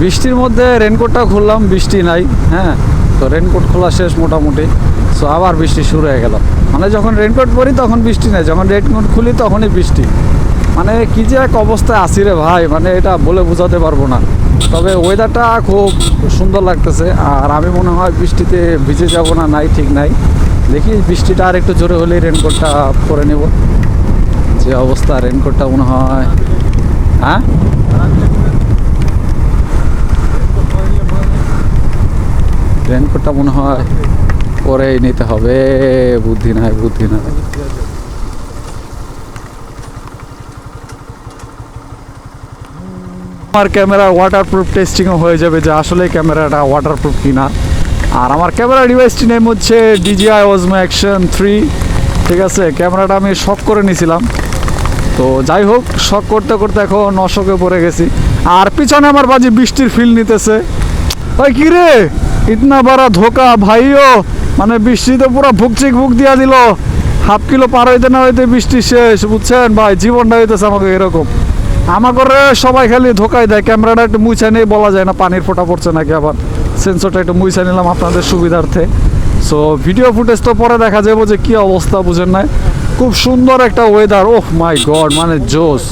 বৃষ্টির মধ্যে রেনকোটটা খুললাম, বৃষ্টি নাই হ্যাঁ? তো রেনকোট খোলা শেষ মোটামুটি। সো আবার বৃষ্টি শুরু হয়ে গেল। মানে যখন রেনকোট পরি, তখন বৃষ্টি নেই। যখন রেনকোট খুলি, তখনই বৃষ্টি। মানে কি যে এক অবস্থায় আসি রে ভাই মানে এটা বলে বোঝাতে পারব না। তবে ওয়েদারটা খুব সুন্দর লাগতেছে, আর আমি মনে হয় বৃষ্টিতে ভিজে যাব না, নাই, ঠিক নাই। দেখি বৃষ্টিটা আর একটু জোরে হলেই রেনকোটটা পরে নেব। যে অবস্থা রেনকোটটা মনে হয় হ্যাঁ? রেনকোটটা মনে হয়। পরেই নিতে হবে, বুদ্ধি নাই বুদ্ধি নাই। আমার ক্যামেরা ওয়াটারপ্রুফ টেস্টিংও হয়ে যাবে যে আসলে ক্যামেরাটা ওয়াটারপ্রুফ কিনা। আর আমার ক্যামেরা ডিভাইসটি নেম হচ্ছে ডিজিআই ওজমো অ্যাকশন থ্রি ঠিক আছে, ক্যামেরাটা আমি শখ করে নিয়েছিলাম। তো যাই হোক শখ করতে করতে এখন অশোকে পড়ে গেছি। আর পিছনে আমার বাজি বৃষ্টির ফিল নিতেছে। ওই কি রে? ইতনা বড় ধোকা, ভাইও। মানে বৃষ্টিতে পুরো ভুকচিক ভুক দিয়া দিল। হাফ কিলো পার হইতে না হইতে বৃষ্টি শেষ, বুঝছেন? ভাই, জীবনটা হইতেছে আমাকে এরকম। আমাকে সবাই খালি ধোকাই দেয়। ক্যামেরাটা একটু মুছে নেই, বলা যায় না পানির ফোঁটা পড়ছে নাকি আবার। সেন্সরটা একটু মুছে নিলাম আপনাদের সুবিধার্থে। সো ভিডিও ফুটেজ তো পরে দেখা যাব যে কি অবস্থা, বুঝেন নাই? খুব সুন্দর একটা ওয়েদার ওহ মাই গড মানে জোস